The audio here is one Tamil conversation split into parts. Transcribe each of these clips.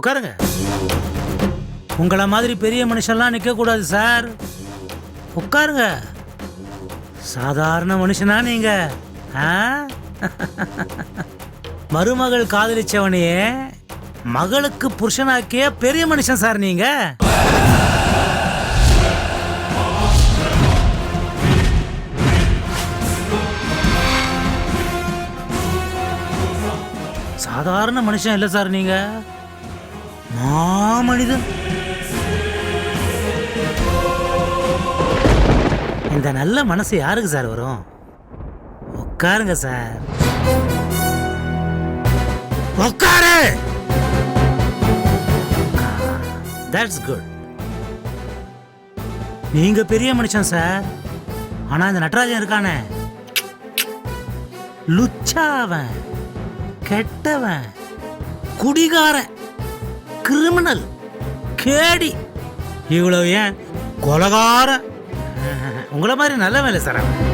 உட்காருங்க. உங்களை மாதிரி பெரிய மனுஷன்லாம் நிற்கக்கூடாது சார். உட்காருங்க. சாதாரண மனுஷனா நீங்க? ஆ? மருமகள் காதலிச்சவனையே மகளுக்கு புருஷனாக்கிய பெரிய மனுஷன் சார் நீங்க? சாதாரண மனுஷன் இல்லை சார் நீங்கள் மாமனிதன். இந்த நல்ல மனசு யாருக்கு சார் வரும்? உட்காருங்க சார். உட்காரு! தட்ஸ் குட் நீங்க பெரிய மனுஷன் சார். ஆனா இந்த நடராஜன் இருக்கானே. லுச்சாவன் கெட்டவன் குடிகாரன். கிரிமினல் கேடி. இவ்வளவு ஏன்? கொலகார. உங்களை மாதிரி நல்ல வேலை சார் ஆனால்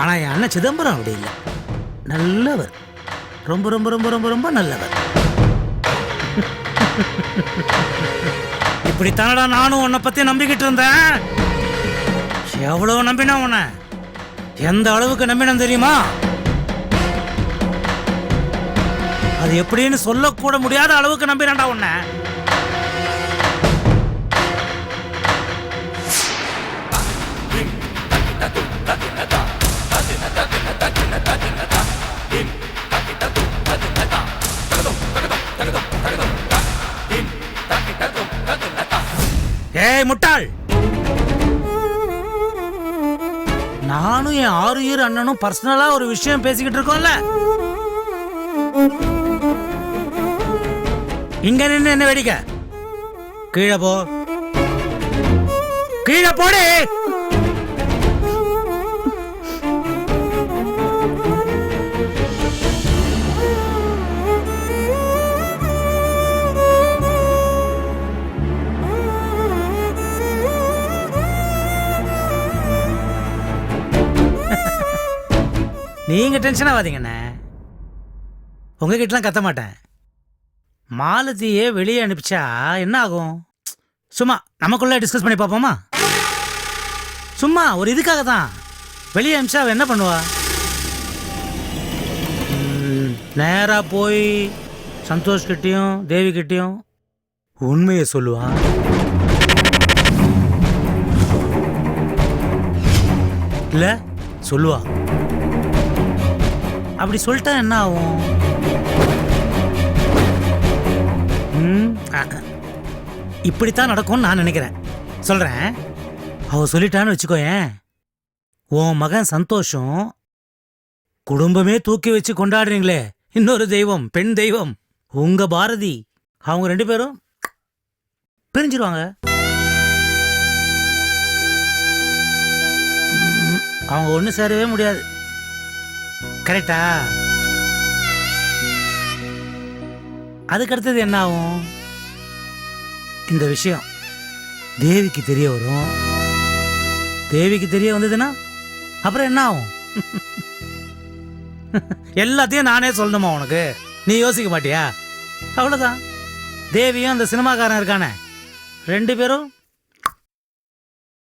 ஆனா என் அண்ணன் சிதம்பரம் அப்படி இல்லை. நல்லவர். ரொம்ப ரொம்ப ரொம்ப ரொம்ப ரொம்ப நல்லவர். இப்படித்தானடா நானும் உன்னை பத்தி நம்பிக்கிட்டு இருந்தேன்? எவ்வளவு நம்பினா உன்னை? எந்த அளவுக்கு நம்பினேன் தெரியுமா? அது எப்படின்னு சொல்லக்கூட முடியாத அளவுக்கு நம்பினேன்டா உன்ன. ஏய் முட்டாள். நானும் என் ஆறு இயர் அண்ணனும் பர்சனலா ஒரு விஷயம் பேசிக்கிட்டு இருக்கோம்ல. இங்க நின்று என்ன வெடிக்க? கீழே போ. கீழே போடு. நீங்க டென்ஷன் ஆகாதீங்கண்ணே உங்ககிட்டலாம் கத்த மாட்டேன். மாலதியே வெளியே அனுப்பிச்சா என்ன ஆகும்? சும்மா நமக்குள்ள டிஸ்கஸ் பண்ணி பார்ப்போமா? சும்மா ஒரு இதுக்காக தான். வெளியே அனுப்பிச்சா அவ என்ன பண்ணுவா? நேராக போய் சந்தோஷ் கிட்டயும் தேவி கிட்டேயும் உண்மையை சொல்லுவா. இல்லை சொல்லுவா. அப்படி சொல்லிட்டா என்ன ஆகும்? இப்படித்தான் நடக்கும்னு நான் நினைக்கிறேன். சொல்கிறேன் அவ சொல்லிட்டான்னு வச்சுக்கோயேன். உன் மகன் சந்தோஷம் குடும்பமே தூக்கி வச்சு கொண்டாடுறீங்களே. இன்னொரு தெய்வம் பெண் தெய்வம். உங்க பாரதி அவங்க ரெண்டு பேரும் பிரிஞ்சிருவாங்க. அவங்க ஒன்று சேரவே முடியாது. கரெக்டா? அதுக்கு அடுத்தது என்ன ஆகும் இந்த விஷயம். தேவிக்கு தெரிய வரும். தேவிக்கு தெரிய வந்ததுன்னா அப்புறம் என்ன ஆகும் எல்லாத்தையும் நானே சொல்லணுமா உனக்கு? நீ யோசிக்க மாட்டியா? அவ்வளோதான் தேவியும் அந்த சினிமாக்காரன் இருக்கானே. ரெண்டு பேரும்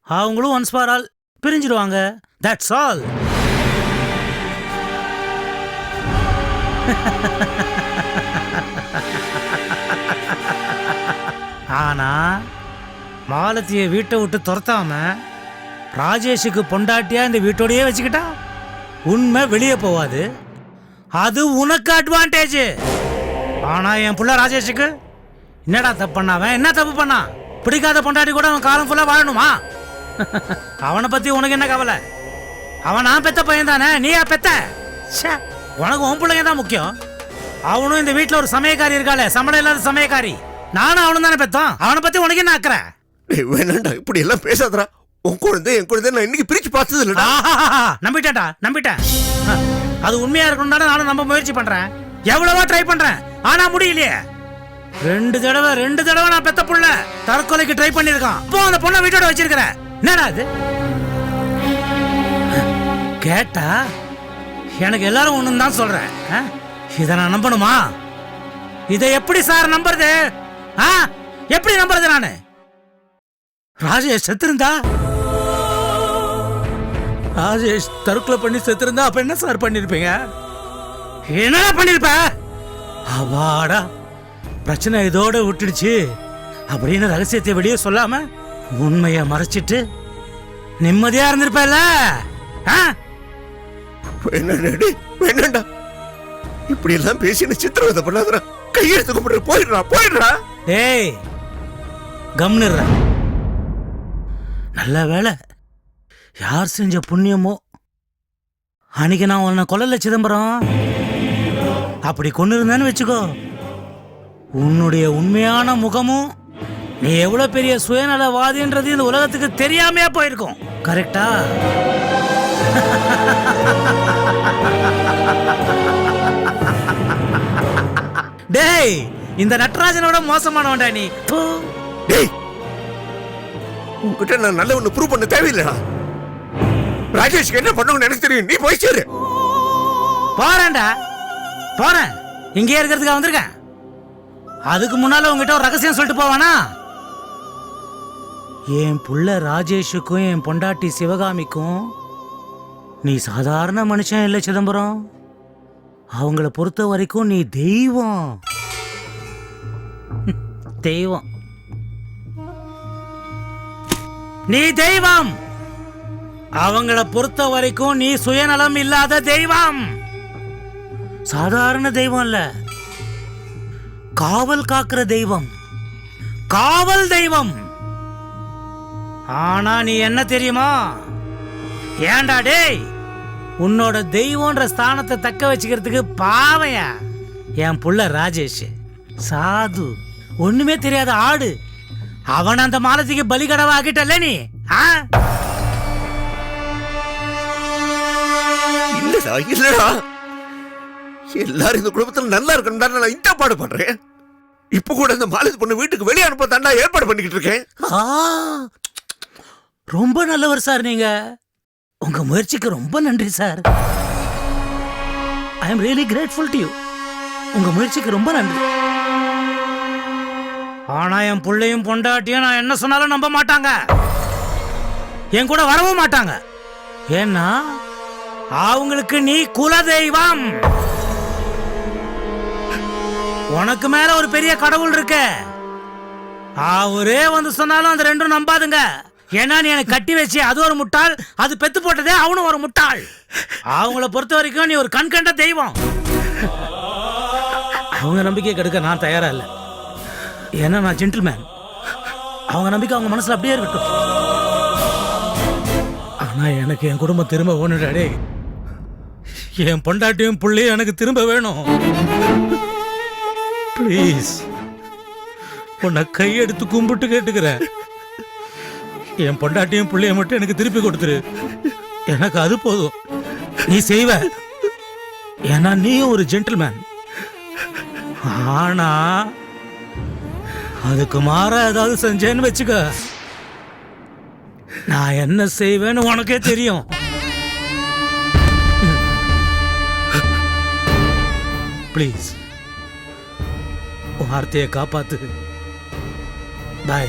அவங்களும் ஒன்ஸ் ஃபார் ஆல் பிரிஞ்சிடுவாங்க. தட்ஸ் ஆல் ஆனால் மாலத்தியை வீட்டை விட்டு துரத்தாம ராஜேஷுக்கு பொண்டாட்டியாக இந்த வீட்டோடையே வச்சுக்கிட்டா? உண்மை வெளியே போவாது. அது உனக்கு அட்வான்டேஜ் ஆனால் என் பிள்ளை ராஜேஷுக்கு என்னடா தப்பு பண்ணாவன் என்ன தப்பு பண்ணா? பிடிக்காத பொண்டாட்டி கூட அவன் காலம் ஃபுல்லாக வாழணுமா? அவனை பற்றி உனக்கு என்ன கவலை? அவன் நான் பெத்த பையன் தானே நீயா பெத்த? ச்சே, உனக்கு உன் பிள்ளைங்க தான் முக்கியம். அவனும் இந்த வீட்டில் ஒரு சமயக்காரி இருக்காளே. சம்பளம் இல்லாத சமயக்காரி. நானும் அவனும் தானே பெத்தோம். அவனை பத்தி உனக்கு என்ன அக்கறை? டேய், வேணாம்டா இப்படி எல்லாம் பேசாதடா. உன் குழந்தை என் குழந்தை நான் இன்னைக்கு பிரிச்சு பார்த்தது இல்லடா நம்பிட்டேன்டா நம்பிட்டேன். அது உண்மையா இருக்கணும் நானும் நம்ப முயற்சி பண்றேன். எவ்வளவோ ட்ரை பண்றேன் ஆனா முடியலையே. ரெண்டு தடவை ரெண்டு தடவை நான் பெத்த புள்ள தற்கொலைக்கு ட்ரை பண்ணிருக்கான் இப்போ அந்த பொண்ணை வீட்டோட வச்சிருக்கிற. என்னடா அது கேட்டா எனக்கு எல்லாரும் ஒண்ணுன்னு தான் சொல்றேன்? இதை நான் நம்பணுமா? இதை எப்படி சார் நம்புறது? ஆ? எப்படி நம்புறது நானு? ராஜேஷ் செத்திருந்தா? ராஜேஷ் தற்கொலை பண்ணி செத்திருந்தா அப்ப என்ன சார் பண்ணிருப்பீங்க? என்ன பண்ணிருப்ப? அவாடா. பிரச்சனை இதோட விட்டுடுச்சு. அப்படின்னு ரகசியத்தை வெளியே சொல்லாம உண்மையை மறைச்சிட்டு நிம்மதியா இருந்திருப்பல வேணாண்டா இப்படி எல்லாம் பேசின சித்திரவதை பண்ணாதடா? கையெழுத்து கும்பிட்டு போயிடுறா போயிடுறா. டேய் கம்னுற நல்ல வேலை யார் செஞ்ச புண்ணியமோ அன்னைக்கு நான் உன்னை கொல்லல சிதம்பரம். அப்படி கொண்டு இருந்தேன்னு வச்சுக்கோ. உன்னுடைய உண்மையான முகமும் நீ எவ்வளோ பெரிய சுயநலவாதின்றது இந்த உலகத்துக்கு தெரியாமையே போயிருக்கும். கரெக்டா டேய் இந்த நட்ராஜனோட மோசமானவன்டா நீ. டேய் உன்கிட்ட நான் நல்ல ஒண்ணு ப்ரூவ் பண்ண தேவையில்லடா. ராஜேஷ்க்கு என்ன பண்ணுங்கன்னு எனக்கு தெரியும். நீ போய் சேரு. போறேன்டா. போறேன். இங்கே இருக்கிறதுக்காக வந்திருக்கேன். அதுக்கு முன்னால உங்ககிட்ட ஒரு ரகசியம் சொல்லிட்டு போவானா? என் புள்ள ராஜேஷுக்கும் என் பொண்டாட்டி சிவகாமிக்கும் நீ சாதாரண மனுஷன் இல்லை சிதம்பரம். அவங்கள பொறுத்த வரைக்கும் நீ தெய்வம். தெய்வம். நீ தெய்வம். அவங்கள பொறுத்த வரைக்கும் நீ சுயநலம் இல்லாத தெய்வம். சாதாரண தெய்வம் இல்ல. காவல் காக்கிற தெய்வம். காவல் தெய்வம். ஆனா நீ என்ன தெரியுமா? ஏன்டா டேய் உன்னோட தெய்வம்ன்ற ஸ்தானத்தை தக்க வச்சுக்கிறதுக்கு பாவையா? என் புள்ள ராஜேஷ். சாது. ஒண்ணுமே தெரியாத ஆடு. அவன் அந்த மாலத்திக்கு பலிகடவா ஆக்கிட்டல்ல நீ? ஆ? இல்லடா இல்லடா. எல்லாரும் இந்த குடும்பத்துல நல்லா இருக்கணும் நான் இந்த பாடு பண்றேன். இப்ப கூட இந்த மாலதி பொண்ணு வீட்டுக்கு வெளியே அனுப்ப தாண்டா ஏற்பாடு பண்ணிக்கிட்டு இருக்கேன். ரொம்ப நல்லவர் சார் நீங்க. உங்க முயற்சிக்கு ரொம்ப நன்றி sir. I am really grateful to you உங்க முயற்சிக்கு ரொம்ப நன்றி. ஆனா என் பிள்ளையும் பொண்டாட்டியும் நான் என்ன சொன்னாலும் நம்ப மாட்டாங்க. என் கூட வரவும் மாட்டாங்க. ஏன்னா அவங்களுக்கு நீ குலதெய்வம். உனக்கு மேல ஒரு பெரிய கடவுள் இருக்கு. அவரே வந்து சொன்னாலும் அந்த ரெண்டும் நம்பாதுங்க. ஏன்னா நீ எனக்கு கட்டி வச்சு அது ஒரு முட்டாள் அது பெத்து போட்டதே அவனும் ஒரு முட்டாள். அவங்கள பொறுத்த வரைக்கும் நீ ஒரு கண் கண்ட தெய்வம். அவங்க நம்பிக்கை கெடுக்க நான் தயாரா இல்லை. ஏன்னா நான் ஜென்டில்மேன் அவங்க நம்பிக்கை அவங்க மனசுல அப்படியே இருக்கட்டும். ஆனா எனக்கு என் குடும்பம் திரும்ப வேணும்டாடே என் பொண்டாட்டியும் பிள்ளையும் எனக்கு திரும்ப வேணும். ப்ளீஸ் உன்னை கையெடுத்து கும்பிட்டு கேட்டுக்கிறேன். என் பொண்டாட்டியும் பிள்ளைய மட்டும் எனக்கு திருப்பி கொடுத்துரு. எனக்கு அது போதும். நீ செய்வ. ஏன்னா நீயும் ஒரு ஜென்டில்மேன் ஆனா அதுக்கு மாற ஏதாவது செஞ்சேன்னு வச்சுக்க. நான் என்ன செய்வேன்னு உனக்கே தெரியும். ப்ளீஸ் வார்த்தையை காப்பாத்து. பாய்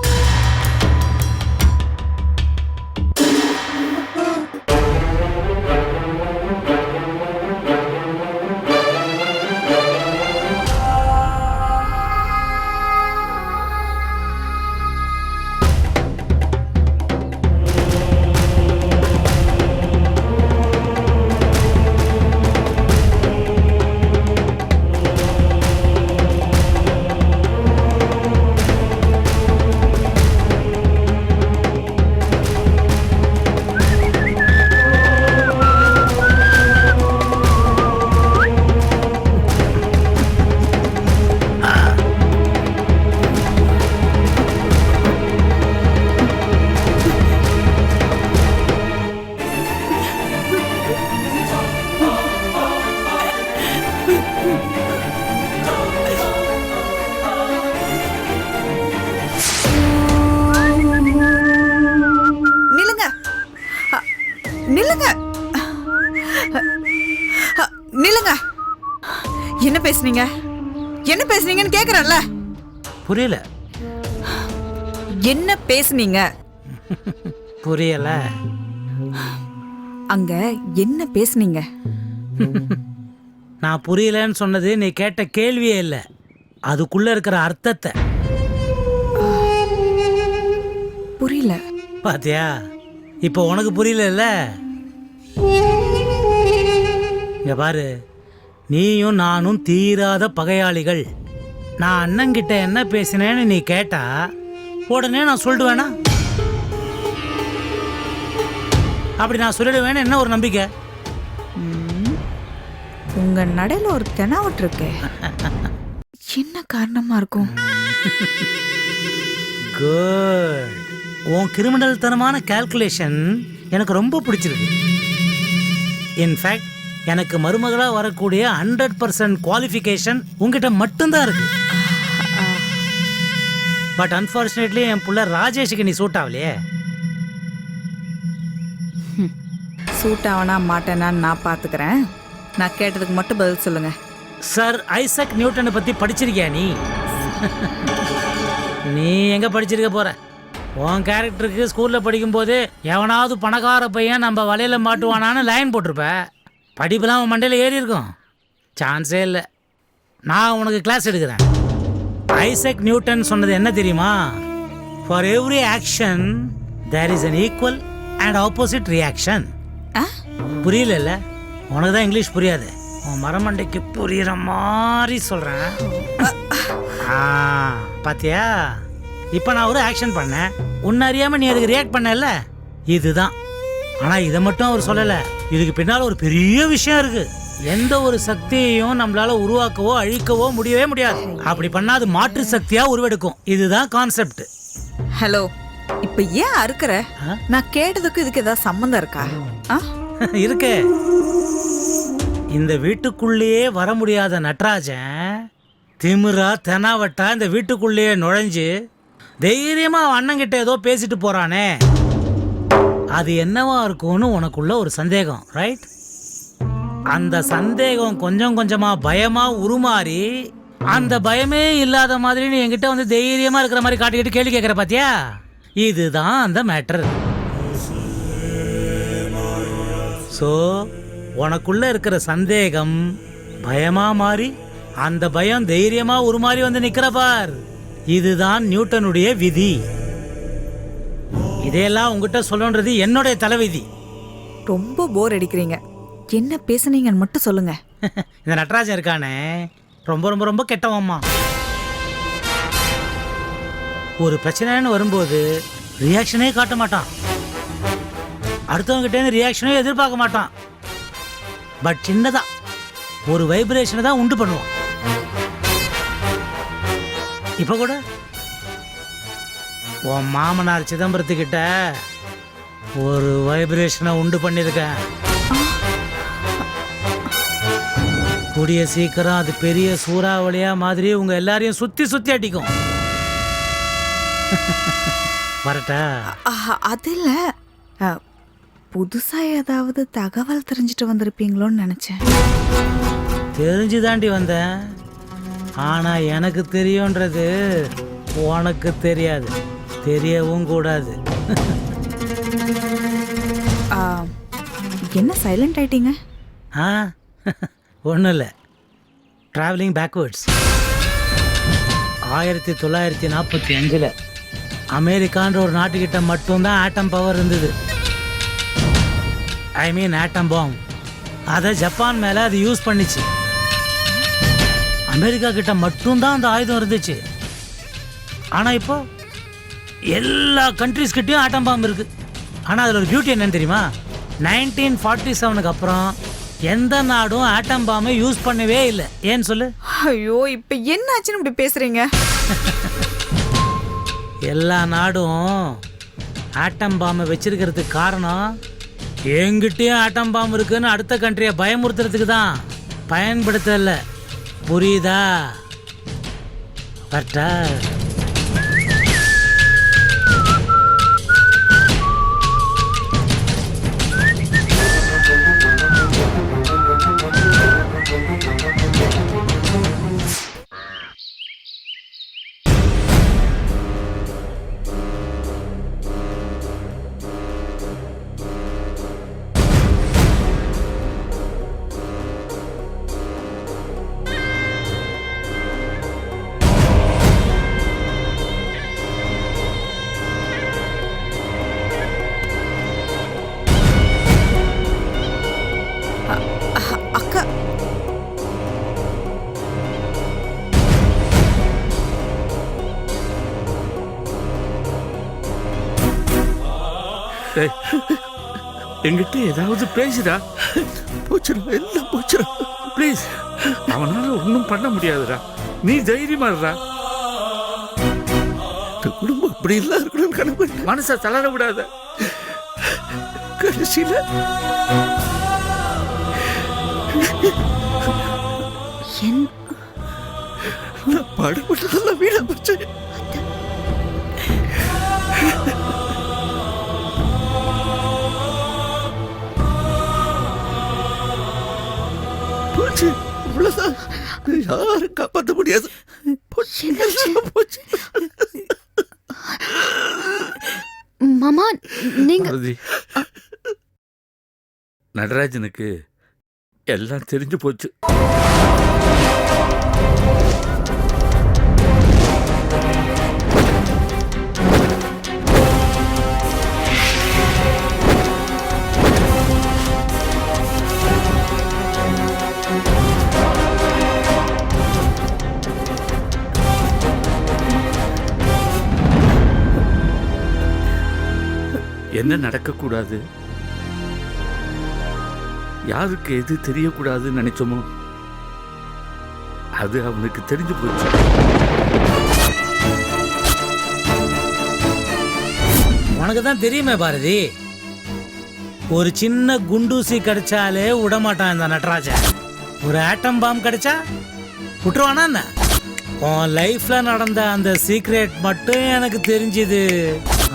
நில்லுங்க. நில்லுங்க. நில்லுங்க. என்ன பேசுனீங்க? என்ன பேசுனீங்கன்னு கேக்குறேன்ல. புரியல. என்ன பேசுனீங்க? புரியல. அங்க என்ன பேசுனீங்க? நான் புரியலன்னு சொன்னது நீ கேட்ட கேள்வியே இல்லை. அதுக்குள்ள இருக்கிற அர்த்தத்தை. புரியல. பாத்தியா? இப்போ உனக்கு புரியல இங்க பாரு. நீயும் நானும் தீராத பகையாளிகள். நான் அண்ணங்கிட்ட என்ன பேசினேன்னு நீ கேட்டா உடனே நான் சொல்லிடுவேனா அப்படி நான் சொல்லிடுவேன்னு என்ன ஒரு நம்பிக்கை? உங்க நடையில ஒரு தெனாவட்டு இருக்கு. என்ன காரணமா இருக்கும்? குட் உன் கிரிமினல் தனமான கால்குலேஷன் எனக்கு ரொம்ப பிடிச்சிருக்கு. இன்ஃபேக்ட் எனக்கு மருமகளாக வரக்கூடிய ஹண்ட்ரட் பர்சன்ட் குவாலிஃபிகேஷன் உங்ககிட்ட மட்டும்தான் இருக்கு. பட் அன்ஃபார்ச்சுனேட்லி என் புள்ள ராஜேஷுக்கு நீ சூட் ஆகலையே. சூட் ஆவனா மாட்டேனான்னு நான் பாத்துக்கிறேன். நான் கேட்டதுக்கு மட்டும் பதில் சொல்லுங்க. சார் ஐசக் நியூட்டனை பற்றி படிச்சிருக்கியா நீ? நீ எங்கே படிச்சிருக்க போற? உன் கேரக்டருக்கு ஸ்கூலில் படிக்கும்போது எவனாவது பணக்கார பையன் நம்ம வலையில மாட்டுவானான்னு லைன் போட்டிருப்ப. படிப்புலாம் உன் மண்டையில் ஏறி இருக்கும். சான்ஸே இல்லை. நான் உனக்கு கிளாஸ் எடுக்கிறேன். ஐசக் நியூட்டன் சொன்னது என்ன தெரியுமா? For every action there is an equal and opposite reaction ஆ? புரியல உனக்கு தான் இங்கிலீஷ் புரியாது. உன் மரமண்டைக்கு புரியுற மாதிரி சொல்கிறேன் ஆ பாத்தியா? இப்போ நான் ஒரு ஆக்ஷன் பண்ணேன். உன்னை அறியாமல் நீ அதுக்கு ரியாக்ட் பண்ணல? இதுதான். ஆனால் இதை மட்டும் அவர் சொல்லலை. இதுக்கு பின்னால் ஒரு பெரிய விஷயம் இருக்கு. எந்த ஒரு சக்தியையும் நம்மளால உருவாக்கவோ அழிக்கவோ முடியவே முடியாது. அப்படி பண்ணா அது மாற்று சக்தியா உருவெடுக்கும். இதுதான் கான்செப்ட் ஹலோ இப்ப ஏன் அறுக்கிற? நான் கேட்டதுக்கு இதுக்கு ஏதாவது சம்மந்தம் இருக்கா? இருக்கு. இந்த வீட்டுக்குள்ளேயே வர முடியாத நட்ராஜன் திமிரா தெனாவட்டா இந்த வீட்டுக்குள்ளேயே நுழைஞ்சு தைரியமாக அண்ணங்கிட்ட ஏதோ பேசிட்டு போகிறானே அது என்னவா இருக்கும்னு உனக்குள்ள ஒரு சந்தேகம் ரைட் அந்த சந்தேகம் கொஞ்சம் கொஞ்சமாக பயமாக உருமாறி அந்த பயமே இல்லாத மாதிரி நீ என்கிட்ட வந்து தைரியமாக இருக்கிற மாதிரி காட்டிக்கிட்டு கேள்வி கேட்குற பாத்தியா? இதுதான் அந்த மேட்டர். ஸோ உனக்குள்ள இருக்கிற சந்தேகம் பயமா மாறி அந்த பயம் தைரியமா உருமாறி வந்து நிக்கிற பார். இதுதான் நியூட்டனுடைய விதி. இதையெல்லாம் உங்ககிட்ட சொல்லணுன்றது என்னுடைய தலைவிதி. ரொம்ப போர் அடிக்கிறீங்க. என்ன பேசுனீங்கன்னு மட்டும் சொல்லுங்க. இந்த நடராஜன் இருக்கானே. ரொம்ப ரொம்ப ரொம்ப கெட்டவம்மா ஒரு பிரச்சனைன்னு வரும்போது ரியாக்ஷனே காட்ட மாட்டான். அடுத்தவங்க கிட்டேருந்து ரியாக்ஷனே எதிர்பார்க்க மாட்டான். பட் சின்னதா. ஒரு வைப்ரேஷனை தான் உண்டு பண்ணுவோம் இப்போ கூட. உன் மாமனார் சிதம்பரத்துக்கிட்ட ஒரு வைப்ரேஷனை உண்டு பண்ணியிருக்கேன் கூடிய சீக்கிரம் அது பெரிய சூறாவளியா மாதிரி உங்க எல்லாரையும் சுத்தி சுத்தி அடிக்கும். வரட்டா. ஆஹா, அது இல்லை. அ, புதுசா ஏதாவது தகவல் தெரிஞ்சுட்டு வந்திருப்பீங்களோன்னு நினைச்சேன். தெரிஞ்சு தாண்டி வந்தேன். ஆனா எனக்கு தெரியும்ன்றது உனக்கு தெரியாது. தெரியவும் கூடாது. ஆ, என்ன சைலண்ட் ஆயிட்டீங்க? ஆ ஒன்றும் இல்லை. ட்ராவலிங் பேக்வேர்ட்ஸ் ஆயிரத்தி தொள்ளாயிரத்தி நாற்பத்தி அஞ்சில் அமெரிக்கான்ற ஒரு நாட்டுக்கிட்ட மட்டும்தான் ஆட்டம் பவர் இருந்தது. ஐ மீன் ஆட்டம் பாம் அதை ஜப்பான் மேலே அது யூஸ் பண்ணிச்சு. அமெரிக்கா கிட்ட மட்டும்தான் அந்த ஆயுதம் இருந்துச்சு. ஆனால் இப்போ எல்லா கண்ட்ரிஸ் கிட்டயும் ஆட்டம் பாம்பு இருக்கு. ஆனால் அதில் ஒரு பியூட்டி என்னன்னு தெரியுமா? நைன்டீன் ஃபார்ட்டி செவனுக்கு அப்புறம் எந்த நாடும் ஆட்டம் பாம்பை யூஸ் பண்ணவே இல்லை. ஏன்னு சொல்லு? ஐயோ இப்ப என்ன ஆச்சுன்னு இப்படி பேசுறீங்க? எல்லா நாடும் ஆட்டம் பாம்பை வச்சிருக்கிறதுக்கு காரணம் எங்கிட்டயும் ஆட்டம் பாம்பு இருக்குன்னு அடுத்த கண்ட்ரியை பயமுறுத்துறதுக்கு தான் பயன்படுத்தல. புரியுதா? கரெக்டா என்கிட்ட ஏதாவது பேசுடா. போச்சுடா எல்லாம் போச்சுடா ப்ளீஸ் அவனால ஒன்றும் பண்ண முடியாதுடா. நீ தைரியமா இருடா. இந்த குடும்பம் அப்படி எல்லாம் இருக்கணும்னு கனவு மனசை தளர விடாத. கடைசியில என் நான் பாடுபட்டதெல்லாம் வீணா போச்சு. இவ்வளவுதான் யாரும் காப்பாற்ற முடியாது. போச்சு. மாமா நீங்க நடராஜனுக்கு எல்லாம் தெரிஞ்சு போச்சு. என்ன நடக்கக்கூடாது? யாருக்கு எது தெரியக்கூடாதுன்னு நினைச்சோமோ அது அவனுக்கு தெரிஞ்சு போச்சு. உனக்கு தான் தெரியுமே பாரதி. ஒரு சின்ன குண்டூசி கிடைச்சாலே விடமாட்டான் இந்த நடராஜன். ஒரு ஆட்டம் பாம் கிடைச்சா விட்டுருவானா என்ன? உன் லைஃப்ல நடந்த அந்த சீக்ரெட் மட்டும் எனக்கு தெரிஞ்சுது.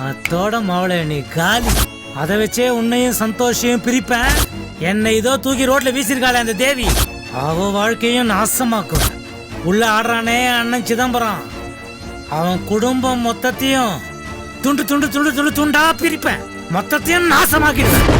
அத்தோட மவளை நீ காலி. அதை வச்சே உன்னையும் சந்தோஷையும் பிரிப்பேன். என்னை இதோ தூக்கி ரோட்ல வீசிருக்காளே அந்த தேவி. அவ வாழ்க்கையும் நாசமாக்கும். உள்ள ஆடுறானே அண்ணன் சிதம்பரம். அவன் குடும்பம் மொத்தத்தையும் துண்டு துண்டு துண்டு துண்டு துண்டா பிரிப்பேன். மொத்தத்தையும் நாசமாக்கிடுவேன்.